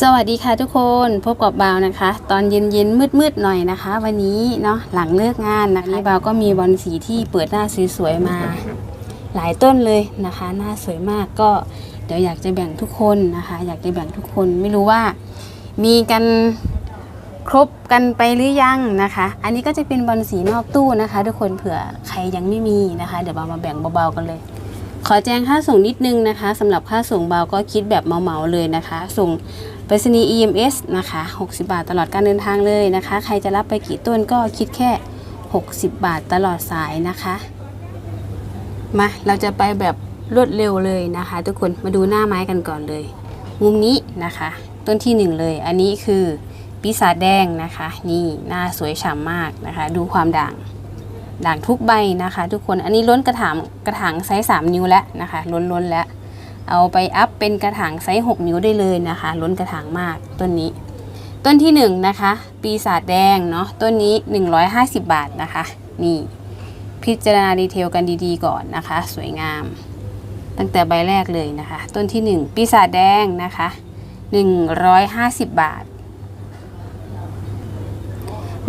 สวัสดีค่ะทุกคนพบกับบาวนะคะ ตอนเย็นๆมืดๆหน่อยนะคะ วันนี้เนาะหลังเลิกงานนะคะนี่บาวก็มีบอลสีที่เปิดหน้าสวยๆมา หลายต้นเลยนะคะ หน้าสวยมากก็เดี๋ยวอยากจะแบ่งทุกคนนะคะ อยากจะแบ่งทุกคนไม่รู้ว่า มีกันครบกันไปหรือยังนะคะ อันนี้ก็จะเป็นบอลสีนอกตู้นะคะ ทุกคนเผื่อใครยังไม่มีนะคะ เดี๋ยวบาวมาแบ่งเบาๆกันเลย ขอแจ้งค่าส่งนิดนึงนะคะสำหรับค่าส่งเบาก็คิดแบบเหมาๆเลยนะคะ ส่งไปรษณีย์ EMS นะคะ 60 บาทตลอดการเดินทางเลยนะคะ ใครจะรับไปกี่ต้นก็คิดแค่ 60 บาทตลอดสายนะคะ มาเราจะไปแบบรวดเร็วเลยนะคะ ทุกคนมาดูหน้าไม้กันก่อนเลย มุมนี้นะคะ ต้นที่หนึ่งเลย อันนี้คือปีศาจแดงนะคะ นี่หน้าสวยฉ่ำมากนะคะ ดูความด่าง ด่างทุกใบนะคะ ทุกคนอันนี้ล้นกระถางกระถางไซส์3 นิ้วแล้วนะคะ ล้นล้นแล้ว เอาไปอัพเป็นกระถางไซส์6นิ้วได้เลยนะคะ ล้นกระถางมากต้นนี้ ต้นที่1นงนะคะ ปีศาจแดงเนาะต้นนี้ 150 บาทนะคะ นี่ พิจารณาดีเทลกันดีๆก่อนนะคะ สวยงาม ตั้งแต่ใบแรกเลยนะคะ ต้นที่ 1 ปีศาจแดงนะคะ 150 บาท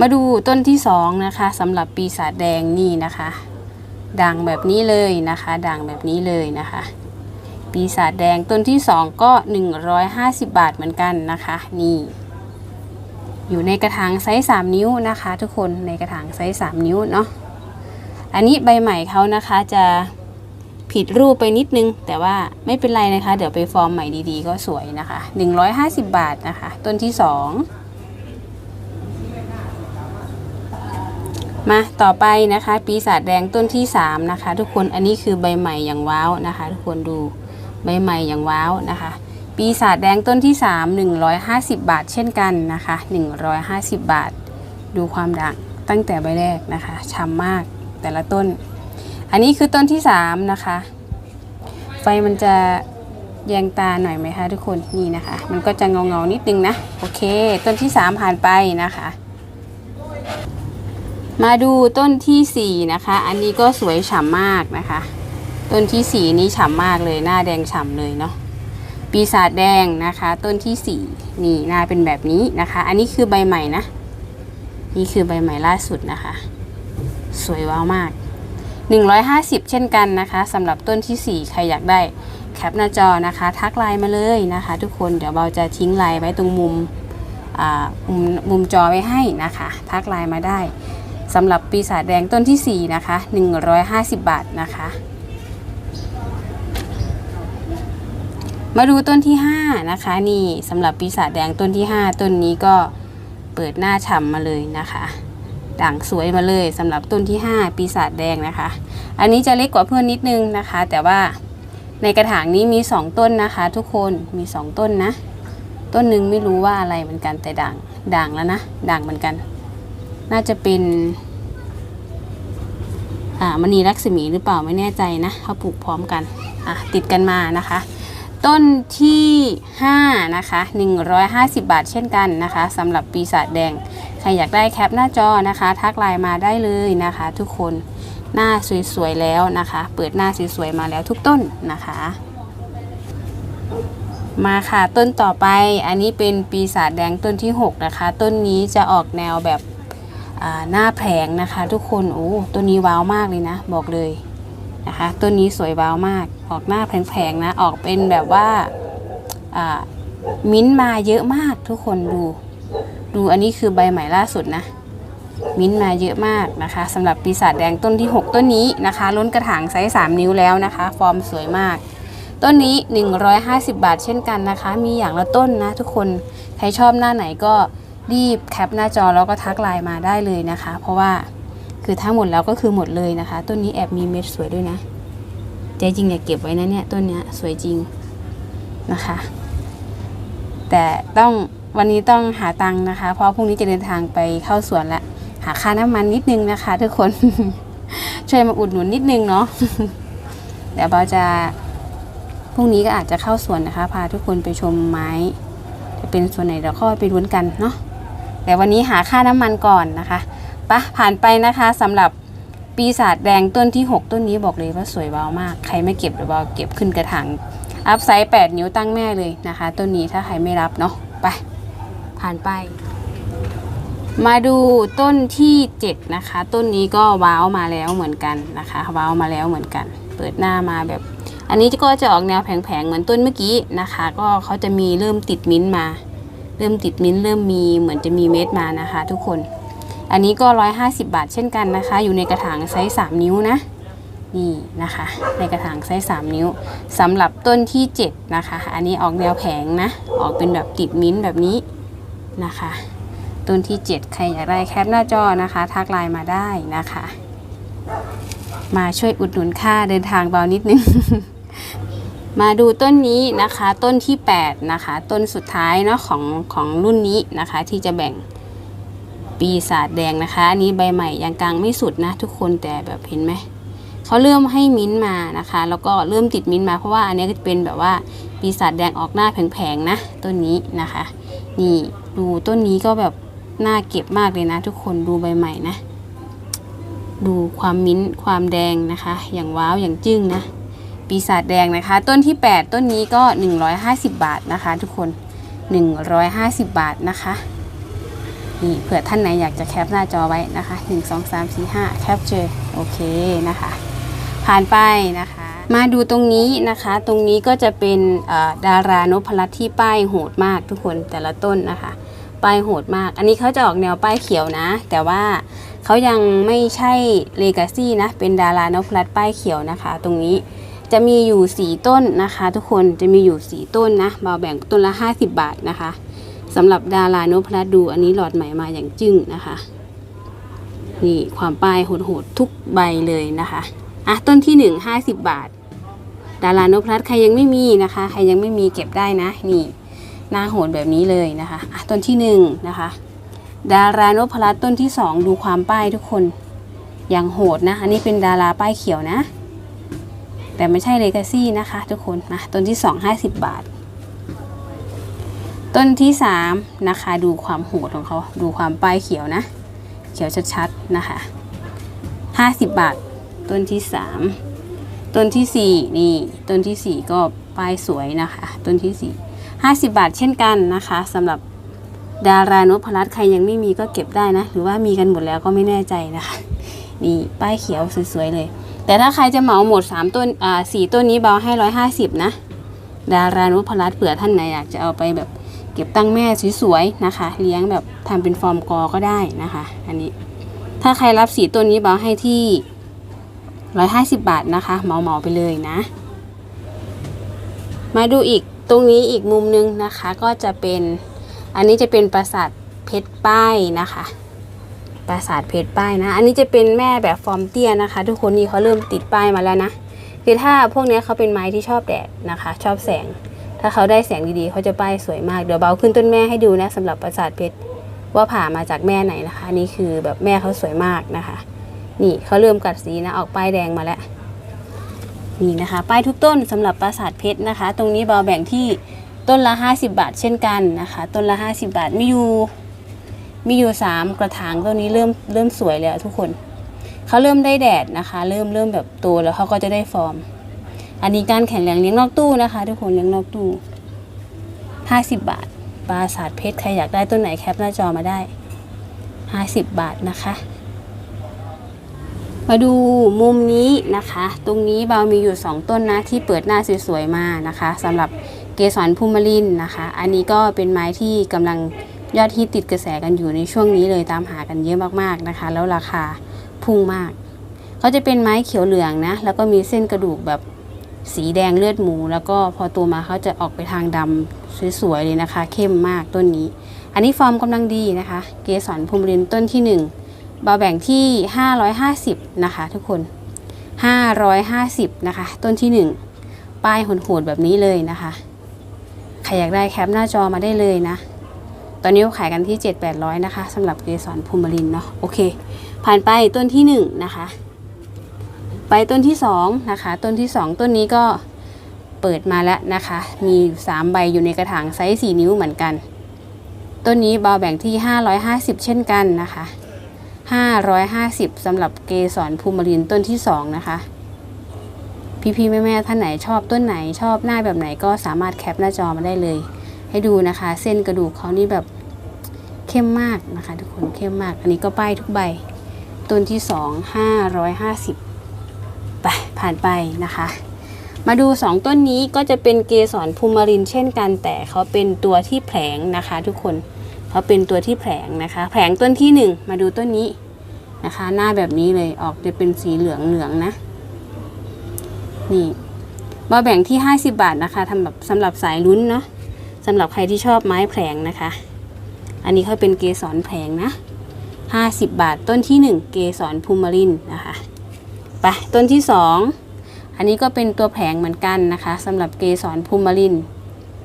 มาดูต้นที่2นะคะสำหรับปีศาจแดงนี่นะคะ ด่างแบบนี้เลยนะคะ ด่างแบบนี้เลยนะคะ ปีศาจแดงต้นที่2ก็ 150 บาทเหมือนกันนะคะนี่ อยู่ในกระถางไซส์3นิ้วนะคะ ทุกคนในกระถางไซส์3นิ้วเนาะอันนี้ใบใหม่เขานะคะจะผิดรูปไปนิดนึง แต่ว่าไม่เป็นไรนะคะ เดี๋ยวไปฟอร์มใหม่ดีๆ ก็สวยนะคะ 150 บาทนะคะ ต้นที่ 2 มาต่อไปนะคะ ปีศาจแดงต้นที่ 3 นะคะ ทุกคนอันนี้คือใบใหม่อย่างว้าวนะคะ ทุกคนดูใบใหม่อย่างว้าวนะคะ ปีศาจแดงต้นที่ 3 150 บาท เช่นกันนะคะ 150 บาท ดูความด่างตั้งแต่ใบแรกนะคะช้ำมากแต่ละต้น อันนี้คือต้นที่ 3 นะคะ ไฟมันจะแยงตาหน่อยไหมคะทุกคนนี่นะคะ มันก็จะเงาเงานิดนึงนะ โอเค ต้นที่ 3 ผ่านไปนะคะ มาดูต้นที่ 4 นะคะ อันนี้ก็สวยฉ่ำมากนะคะ ต้นที่ 4 นี้ฉ่ำมากเลยหน้าแดงฉ่ำเลยเนาะปีศาจแดงนะคะ ต้นที่ 4 นี่หน้าเป็นแบบนี้นะคะ อันนี้คือใบใหม่นะ นี่คือใบใหม่ล่าสุดนะคะ สวยว้าวมาก 150 เช่นกันนะคะสำหรับต้นที่ 4 ใครอยากได้แคปหน้าจอนะคะ ทักไลน์มาเลยนะคะ ทุกคนเดี๋ยวเราจะทิ้งไลน์ไว้ตรงมุมมุมมุมจอไว้ให้นะคะ ทักไลน์มาได้ สำหรับปีศาจแดงต้นที่ 4 นะคะ 150 บาทนะคะ มาดูต้นที่ 5 นะคะนี่สำหรับปีศาจแดงต้นที่ 5 ต้นนี้ก็เปิดหน้าฉ่ำมาเลยนะคะ ด่างสวยมาเลยสำหรับต้นที่ 5 ปีศาจแดงนะคะ อันนี้จะเล็กกว่าเพื่อนนิดนึงนะคะ แต่ว่าในกระถางนี้มี 2 ต้นนะคะ ทุกคนมี 2 ต้นนะ ต้นหนึ่งไม่รู้ว่าอะไรเหมือนกันแต่ด่างด่างแล้วนะ ด่างเหมือนกัน น่าจะเป็น อ่ามณีรักษมีหรือเปล่าไม่แน่ใจนะเขาปลูกพร้อมกันอะติดกันมานะคะ ต้นที่5นะคะ150 บาทเช่นกันนะคะสำหรับปีศาจแดง ใครอยากได้แคปหน้าจอนะคะ ทักไลน์มาได้เลยนะคะ ทุกคนหน้าสวยๆแล้วนะคะ เปิดหน้าสวยๆมาแล้วทุกต้นนะคะ มาค่ะต้นต่อไปอันนี้เป็นปีศาจแดงต้นที่ 6 นะคะ ต้นนี้จะออกแนวแบบ หน้าแผงนะคะ ทุกคนโอ้ต้นนี้ว้าวมากเลยนะ บอกเลยนะคะต้นนี้สวยว้าวมาก ออกหน้าแผงๆนะ ออกเป็นแบบว่ามิ้นมาเยอะมากทุกคนดู ดูอันนี้คือใบใหม่ล่าสุดนะมิ้นมาเยอะมากนะคะสำหรับปีศาจแดงต้นที่ 6 ต้นนี้นะคะ ล้นกระถางไซส์3นิ้วแล้วนะคะ ฟอร์มสวยมาก ต้นนี้ 150 บาทเช่นกันนะคะ มีอย่างละต้นนะทุกคน ใครชอบหน้าไหนก็ รีบแคปหน้าจอแล้วก็ทักไลน์มาได้เลยนะคะ เพราะว่าคือทั้งหมดแล้วก็คือหมดเลยนะคะ ต้นนี้แอบมีเม็ดสวยด้วยนะใจจริงอย่าเก็บไว้นะเนี่ยต้นเนี้ยสวยจริงนะคะ แต่ต้องวันนี้ต้องหาตังค์นะคะ เพราะพรุ่งนี้จะเดินทางไปเข้าสวนละหาค่าน้ำมันนิดนึงนะคะ ทุกคน ช่วยมาอุดหนุนนิดนึงเนาะเดี๋ยวเราจะพรุ่งนี้ก็อาจจะเข้าสวนนะคะ พาทุกคนไปชมไม้ จะเป็นส่วนไหนเดี๋ยวค่อยไปลุ้นกันเนาะ แต่วันนี้หาค่าน้ำมันก่อนนะคะปะผ่านไปนะคะสำหรับปีศาจแดงต้นที่ 6 ต้นนี้บอกเลยว่าสวยว้าวมาก ใครไม่เก็บเดี๋ยวเราเก็บขึ้นกระถางอัพไซส์8นิ้วตั้งแม่เลยนะคะ ต้นนี้ถ้าใครไม่รับเนาะไป ผ่านไป มาดูต้นที่เจ็ดนะคะ ต้นนี้ก็ว้าวมาแล้วเหมือนกันนะคะว้าวมาแล้วเหมือนกัน เปิดหน้ามาแบบ อันนี้ก็จะออกแนวแผงๆเหมือนต้นเมื่อกี้นะคะ ก็เขาจะมีเริ่มติดมิ้นมา เริ่มติดมิ้นเริ่มมีเหมือนจะมีเม็ดมานะคะ ทุกคน อันนี้ก็ 150 บาทเช่นกันนะคะ อยู่ในกระถางไซส์3นิ้วนะนี่นะคะ ในกระถางไซส์3นิ้วสำหรับต้นที่7นะคะ อันนี้ออกแนวแผงนะ ออกเป็นแบบติดมิ้นแบบนี้นะคะ ต้นที่ 7 ใครอยากได้แคปหน้าจอนะคะ ทักไลน์มาได้นะคะ มาช่วยอุดหนุนค่าเดินทางเบานิดนึง มาดูต้นนี้นะคะต้นที่ 8 นะคะ ต้นสุดท้ายเนาะของของรุ่นนี้นะคะ ที่จะแบ่งปีศาจแดงนะคะ อันนี้ใบใหม่ยังกลางไม่สุดนะ ทุกคนแต่แบบเห็นไหมเขาเริ่มให้มิ้นมานะคะ แล้วก็เริ่มติดมิ้นมาเพราะว่าอันนี้ก็จะเป็นแบบว่าปีศาจแดงออกหน้าแผงๆนะต้นนี้นะคะ นี่ดูต้นนี้ก็แบบน่าเก็บมากเลยนะ ทุกคนดูใบใหม่นะ ดูความมิ้นความแดงนะคะ อย่างว้าวอย่างจึ้งนะ ปีศาจแดงนะคะ ต้นที่ 8 ต้นนี้ก็ 150 บาทนะคะ ทุกคน 150 บาทนะคะนี่เผื่อท่านไหนอยากจะแคปหน้าจอไว้นะคะ 1 2 3 4 5 แคปเจอโอเคนะคะ ผ่านไปนะคะ มาดูตรงนี้นะคะ ตรงนี้ก็จะเป็นดารานพรัตที่ป้ายโหดมากทุกคนแต่ละต้นนะคะ ป้ายโหดมาก อันนี้เขาจะออกแนวป้ายเขียวนะ แต่ว่าเขายังไม่ใช่เลกาซี่นะ เป็นดารานพรัตป้ายเขียวนะคะ ตรงนี้ จะมีอยู่ 4 ต้นนะคะ ทุกคนจะมีอยู่ 4 ต้นนะเบาแบ่งต้นละ 50 บาทนะคะสำหรับดารานพรัตดูอันนี้หลอดใหม่มาอย่างจึ้งนะคะ นี่ความป้ายโหดๆทุกใบเลยนะคะอะต้นที่ 1 50 บาท ดารานพรัตใครยังไม่มีนะคะ ใครยังไม่มีเก็บได้นะ นี่หน้าโหดแบบนี้เลยนะคะอะต้นที่ 1 นะคะ ดารานพรัตต้นที่ 2 ดูความป้ายทุกคนอย่างโหดนะ อันนี้เป็นดาราป้ายเขียวนะ แต่ไม่ใช่เลกาซี่นะคะทุกคนนะต้นที่ 2 50 บาท ต้นที่ 3 นะคะ ดูความโหดของเขา ดูความป้ายเขียวนะ เขียวชัดๆนะคะ 50 บาท ต้นที่ 3 ต้นที่ 4 นี่ ต้นทีสี่ 4 ก็ป้ายสวยนะคะ ต้นที่ 4 50 บาทเช่นกันนะคะสำหรับดารานพรัตน์ใครยังไม่มีก็เก็บได้นะ หรือว่ามีกันหมดแล้วก็ไม่แน่ใจนะคะ นี่ป้ายเขียวสวยๆเลย แต่ถ้าใครจะเหมาหมด3ต้นอ่าสี่ต้นนี้เบาให้ 150 นะ ดารานุพรัตเผื่อท่านไหนอยากจะเอาไปแบบเก็บตั้งแม่สวยๆนะคะ เลี้ยงแบบทำเป็นฟอร์มกอก็ได้นะคะ อันนี้ ถ้าใครรับสีต้นนี้เบาให้ที่ 150 บาทนะคะเหมาเหมาไปเลยนะ มาดูอีกตรงนี้อีกมุมนึงนะคะ ก็จะเป็นอันนี้จะเป็นปราสาทเพชรป้ายนะคะ ปราสาทเพชรป้ายนะ อันนี้จะเป็นแม่แบบฟอร์มเตี้ยนะคะ ทุกคนนี่เขาเริ่มติดป้ายมาแล้วนะคือถ้าพวกนี้เขาเป็นไม้ที่ชอบแดดนะคะ ชอบแสง ถ้าเขาได้แสงดีๆเขาจะป้ายสวยมาก เดี๋ยวเบาขึ้นต้นแม่ให้ดูนะสำหรับปราสาทเพชรว่าผ่ามาจากแม่ไหนนะคะ นี่คือแบบแม่เขาสวยมากนะคะ นี่เขาเริ่มกัดสีนะออกป้ายแดงมาแล้วนี่นะคะ ป้ายทุกต้นสำหรับปราสาทเพชรนะคะ ตรงนี้เบาแบ่งที่ต้นละ 50 บาทเช่นกันนะคะ ต้นละ 50 บาทมีอยู่ มีอยู่สามกระถางตัวนี้เริ่มเริ่มสวยแล้วทุกคนเขาเริ่มได้แดดนะคะ เริ่มเริ่มแบบโตแล้วเขาก็จะได้ฟอร์ม อันนี้การแข่งแรงเลี้ยงนอกตู้นะคะ ทุกคนเลี้ยงนอกตู้50บบาทปลาสาดเพชรใครอยากได้ต้นไหนแคปหน้าจอมาได้50บบาทนะคะ มาดูมุมนี้นะคะ ตรงนี้เบามีอยู่2ต้นนะที่เปิดหน้าสวยๆมานะคะสำหรับเกสรภูมิลินนะคะ อันนี้ก็เป็นไม้ที่กำลัง ยอดฮิตติดกระแสกันอยู่ในช่วงนี้เลยตามหากันเยอะมากๆนะคะ แล้วราคาพุ่งมากเขาจะเป็นไม้เขียวเหลืองนะ แล้วก็มีเส้นกระดูกแบบสีแดงเลือดหมู แล้วก็พอโตมาเขาจะออกไปทางดำสวยๆเลยนะคะ เข้มมากต้นนี้ อันนี้ฟอร์มกำลังดีนะคะ เกสรภูมิลินต้นที่ 1 เบาแบ่งที่ 550 นะคะ ทุกคน 550 นะคะ ต้นที่ 1 ป้ายโหดๆแบบนี้เลยนะคะใครอยากได้แคปหน้าจอมาได้เลยนะ ตอนนี้ขายกันที่ 7-800 นะคะสำหรับเกสรภูมิลินเนาะโอเค ผ่านไปต้นที่ 1 นะคะ ไปต้นที่ 2 นะคะ ต้นที่ 2 ต้นนี้ก็เปิดมาแล้วนะคะ มี3ใบอยู่ในกระถางไซส์4นิ้วเหมือนกัน ต้นนี้เบาแบ่งที่ 550 เช่นกันนะคะ 550สำหรับเกสรภูมิลินต้นที่ 2 นะคะพี่ๆแม่ๆท่านไหนชอบต้นไหนชอบหน้าแบบไหนก็สามารถแคปหน้าจอมาได้เลย ให้ดูนะคะ เส้นกระดูกเขานี่แบบเข้มมากนะคะ ทุกคนเข้มมาก อันนี้ก็ป้ายทุกใบ ต้นที่สองห้าร้อยห้าสิบไปผ่านไปนะคะ มาดูสองต้นนี้ก็จะเป็นเกสรภูมิรินเช่นกัน แต่เขาเป็นตัวที่แผลงนะคะ ทุกคนเขาเป็นตัวที่แผลงนะคะ แผลงต้นที่หนึ่งมาดูต้นนี้นะคะ หน้าแบบนี้เลยออกจะเป็นสีเหลืองเหลืองนะ นี่มาแบ่งที่ 50 บาทนะคะสำหรับสำหรับสายลุ้นเนาะ สำหรับใครที่ชอบไม้แผลงนะคะ อันนี้เขาเป็นเกสรแผลงนะ 50 บาทต้นที่ 1 เกสรภูมิรินนะคะไปต้นที่ 2 อันนี้ก็เป็นตัวแผงเหมือนกันนะคะสำหรับเกสรภูมิริน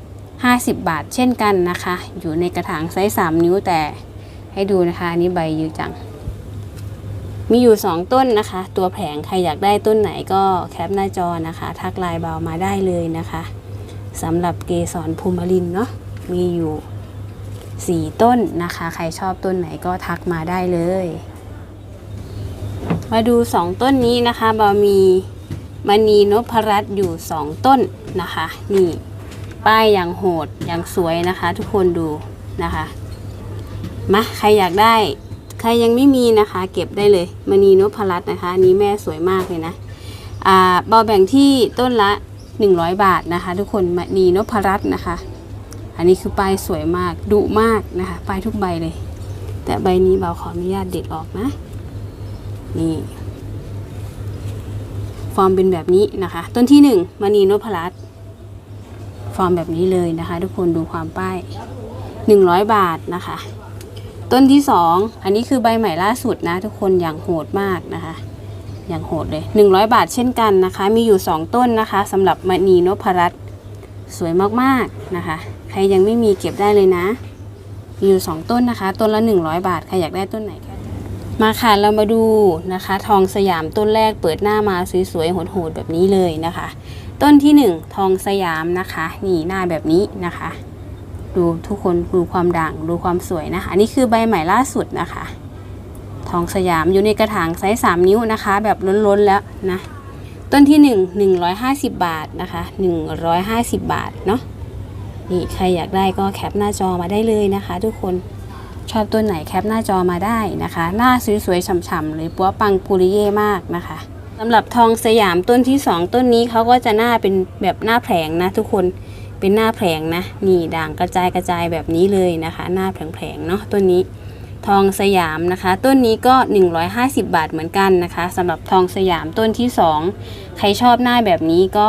50 บาทเช่นกันนะคะ อยู่ในกระถางไซส์3นิ้วแต่ให้ดูนะคะอันนี้ใบยอะจัง มีอยู่ 2 ต้นนะคะ ตัวแผงใครอยากได้ต้นไหนก็แคปหน้าจอนะคะ ทักไลน์เบามาได้เลยนะคะ สำหรับเกสรภูมิรินเนาะมีอยู่ 4 ต้นนะคะ ใครชอบต้นไหนก็ทักมาได้เลย มาดู 2 ต้นนี้นะคะบามีมณีนพรัตน์อยู่ 2 ต้นนะคะ นี่ป้ายอย่างโหดอย่างสวยนะคะ ทุกคนดูนะคะมาใครอยากได้ใครยังไม่มีนะคะ เก็บได้เลยมณีนพรัตน์นะคะนี้แม่สวยมากเลยนะอ่าบาแบ่งที่ต้นละ 100 บาทนะคะ ทุกคนมณีนพรัตน์นะคะ อันนี้คือป้ายสวยมากดุมากนะคะป้ายทุกใบเลย แต่ใบนี้เบาขออนุญาตเด็ดออกนะ นี่ฟอร์มเป็นแบบนี้นะคะ ต้นที่หนึ่งมณีนพรัตน์ฟอร์มแบบนี้เลยนะคะ ทุกคนดูความป้าย 100 บาทนะคะ ต้นที่สองอันนี้คือใบใหม่ล่าสุดนะ ทุกคนอย่างโหดมากนะคะ อย่างโหดเลย 100 บาทเช่นกันนะคะ มีอยู่ 2 ต้นนะคะสำหรับมณีนพรัตน์สวยมากๆนะคะ ใครยังไม่มีเก็บได้เลยนะ มีอยู่ 2 ต้นนะคะ ต้นละ 100 บาท ใครอยากได้ต้นไหนคะมาค่ะเรามาดูนะคะ ทองสยามต้นแรกเปิดหน้ามาสวยๆโหดๆแบบนี้เลยนะคะ ต้นที่ 1 ทองสยามนะคะ นี่หน้าแบบนี้นะคะ ดูทุกคนดูความด่างดูความสวยนะคะอันนี้คือใบใหม่ล่าสุดนะคะ ทองสยามอยู่ในกระถางไซส์3นิ้วนะคะ แบบล้นๆแล้วนะต้นที่ 1 150 บาทนะคะ 150 บาทเนาะนี่ใครอยากได้ก็แคปหน้าจอมาได้เลยนะคะ ทุกคนชอบต้นไหนแคปหน้าจอมาได้นะคะ หน้าสวยๆฉ่ำๆเลยปัวปังปุริเย่มากนะคะสำหรับทองสยามต้นที่ 2 ต้นนี้เขาก็จะหน้าเป็นแบบหน้าแผลงนะ ทุกคนเป็นหน้าแผลงนะนี่ด่างกระจายกระจายแบบนี้เลยนะคะ หน้าแผลงๆเนาะต้นนี้ ทองสยามนะคะ ต้นนี้ก็ 150 บาทเหมือนกันนะคะสำหรับทองสยามต้นที่ 2 ใครชอบหน้าแบบนี้ก็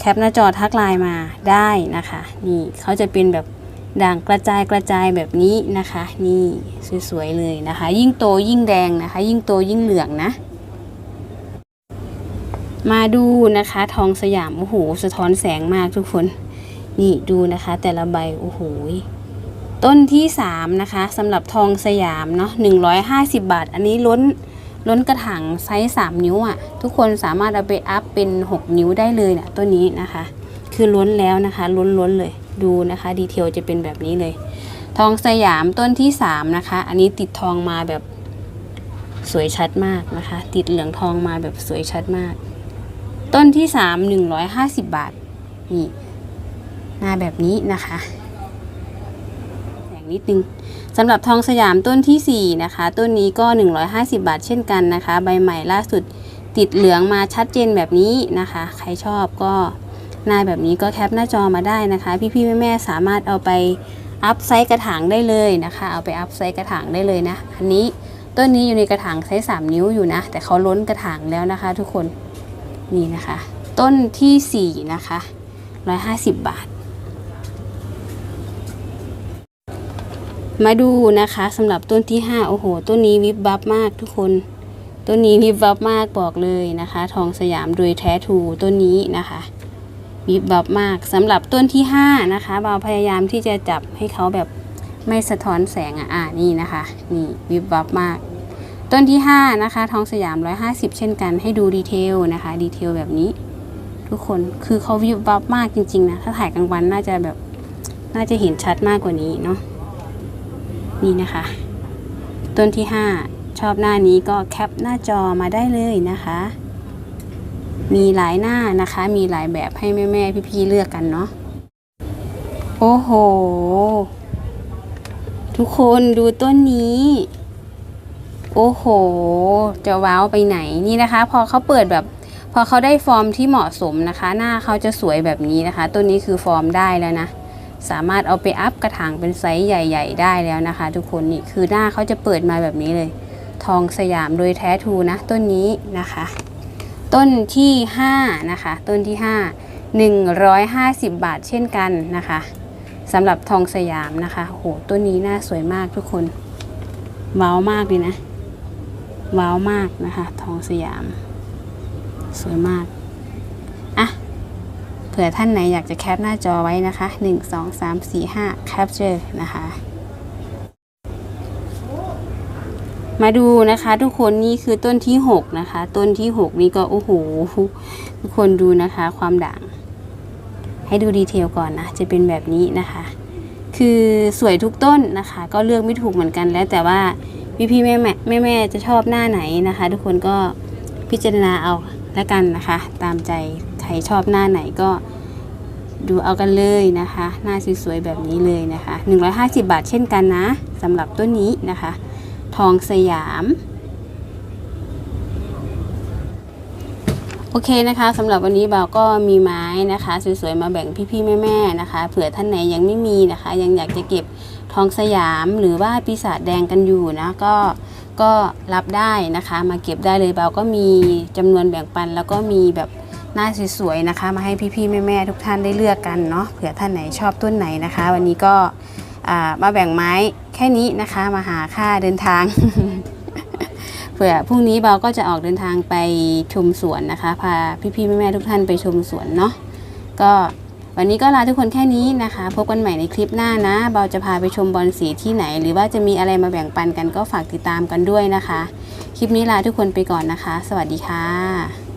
แคปหน้าจอทักไลน์มาได้นะคะนี่เขาจะเป็นแบบด่างกระจายกระจายแบบนี้นะคะ นี่สวยๆเลยนะคะ ยิ่งโตยิ่งแดงนะคะ ยิ่งโตยิ่งเหลืองนะ มาดูนะคะ ทองสยามโอ้โหสะท้อนแสงมากทุกคน นี่ดูนะคะ แต่ละใบโอ้โห ต้นที่ 3 นะคะสำหรับทองสยามเนาะ150 บาท อันนี้ล้นล้นกระถางไซส์ 3 นิ้วอะ่ะ ทุกคนสามารถเอาไปอัพเป็น 6 นิ้วได้เลยเนะต้นนี้นะคะ คือล้นแล้วนะคะล้นล้นเลยดูนะคะ ดีเทลจะเป็นแบบนี้เลย ทองสยามต้นที่ 3 นะคะ อันนี้ติดทองมาแบบสวยชัดมากนะคะ ติดเหลืองทองมาแบบสวยชัดมาก ต้นที่ 3 150 บาทนี่หน้าแบบนี้นะคะ นิดนึงสำหรับทองสยามต้นทีสี่ 4 นะคะ ต้นนี้ก็ 150 บาทเช่นกันนะคะ ใบใหม่ล่าสุดติดเหลืองมาชัดเจนแบบนี้นะคะ ใครชอบก็หน้าแบบนี้ก็แคปหน้าจอมาได้นะคะ พี่ๆแม่ๆสามารถเอาไปอัพไซส์กระถางได้เลยนะคะ เอาไปอัพไซส์กระถางได้เลยนะ อันนี้ต้นนี้อยู่ในกระถางไซส์3นิ้วอยู่นะ แต่เขาล้นกระถางแล้วนะคะ ทุกคนนี่นะคะ ต้นที่ 4 นะคะ 150 บาท มาดูนะคะสำหรับต้นที่ 5 โอ้โห ต้นนี้วิบวับมากทุกคน ต้นนี้วิบวับมากบอกเลยนะคะ ทองสยามโดยแท้ทูต้นนี้นะคะวิบวับมากสำหรับต้นที่ 5 นะคะเราพยายามที่จะจับให้เขาแบบไม่สะท้อนแสงอะอ่านี่นะคะ นี่วิบวับมาก ต้นที่ 5 นะคะ ทองสยาม 150 เช่นกันให้ดูดีเทลนะคะดีเทลแบบนี้ ทุกคนคือเขาวิบวับมากจริงๆนะถ้าถ่ายกลางวันน่าจะแบบน่าจะเห็นชัดมากกว่านี้เนาะ นี่นะคะ ต้นที่ 5 ชอบหน้านี้ก็แคปหน้าจอมาได้เลยนะคะ มีหลายหน้านะคะ มีหลายแบบให้แม่ๆพี่ๆเลือกกันเนาะโอ้โห ทุกคนดูต้นนี้ โอ้โห จะว้าวไปไหนนี่นะคะ พอเขาเปิดแบบพอเขาได้ฟอร์มที่เหมาะสมนะคะ หน้าเขาจะสวยแบบนี้นะคะ ต้นนี้คือฟอร์มได้แล้วนะ สามารถเอาไปอัพกระถางเป็นไซส์ใหญ่ ๆ ได้แล้วนะคะ ทุกคนนี่คือหน้าเขาจะเปิดมาแบบนี้เลย ทองสยามโดยแท้ทูนะ ต้นนี้นะคะ ต้นที่5นะคะต้นที่ 5 150 บาทเช่นกันนะคะสำหรับทองสยามนะคะโหต้นนี้น่าสวยมากทุกคนว้าวมากเลยนะว้าวมากนะคะ ทองสยาม สวยมาก เผื่อท่านไหนอยากจะแคปหน้าจอไว้นะคะ 1 2 3 4 5 capture นะคะ มาดูนะคะทุกคนนี่คือต้นที่ 6 นะคะ ต้นที่ 6 นี่ก็โอ้โหทุกคนดูนะคะความด่าง ให้ดูดีเทลก่อนนะ จะเป็นแบบนี้นะคะ คือสวยทุกต้นนะคะ ก็เลือกไม่ถูกเหมือนกันแล้วแต่ว่าพี่พี่แม่แม่แม่จะชอบหน้าไหนนะคะ ทุกคนก็พิจารณาเอา แล้วกันนะคะ ตามใจใครชอบหน้าไหนก็ดูเอากันเลยนะคะ หน้าสวยๆแบบนี้เลยนะคะ 150 บาทเช่นกันนะสำหรับต้นนี้นะคะ ทองสยามโอเคนะคะสำหรับวันนี้บ่าวก็มีไม้นะคะสวยๆมาแบ่งพี่ๆแม่ๆนะคะ เผื่อท่านไหนยังไม่มีนะคะ ยังอยากจะเก็บทองสยามหรือว่าปีศาจแดงกันอยู่นะก็ ก็รับได้นะคะ มาเก็บได้เลยเบาก็มีจำนวนแบ่งปัน แล้วก็มีแบบหน้าสวยๆนะคะ มาให้พี่ๆแม่ๆทุกท่านได้เลือกกันเนาะเผื่อท่านไหนชอบต้นไหนนะคะ วันนี้ก็มาแบ่งไม้แค่นี้นะคะ มาหาค่าเดินทาง เผื่อพรุ่งนี้เบาก็จะออกเดินทางไปชมสวนนะคะ พาพี่ๆแม่ๆทุกท่านไปชมสวนเนาะก็ วันนี้ก็ลาทุกคนแค่นี้นะคะ พบกันใหม่ในคลิปหน้านะ เบาจะพาไปชมบอลสีที่ไหน หรือว่าจะมีอะไรมาแบ่งปันกันก็ฝากติดตามกันด้วยนะคะ คลิปนี้ลาทุกคนไปก่อนนะคะ สวัสดีค่ะ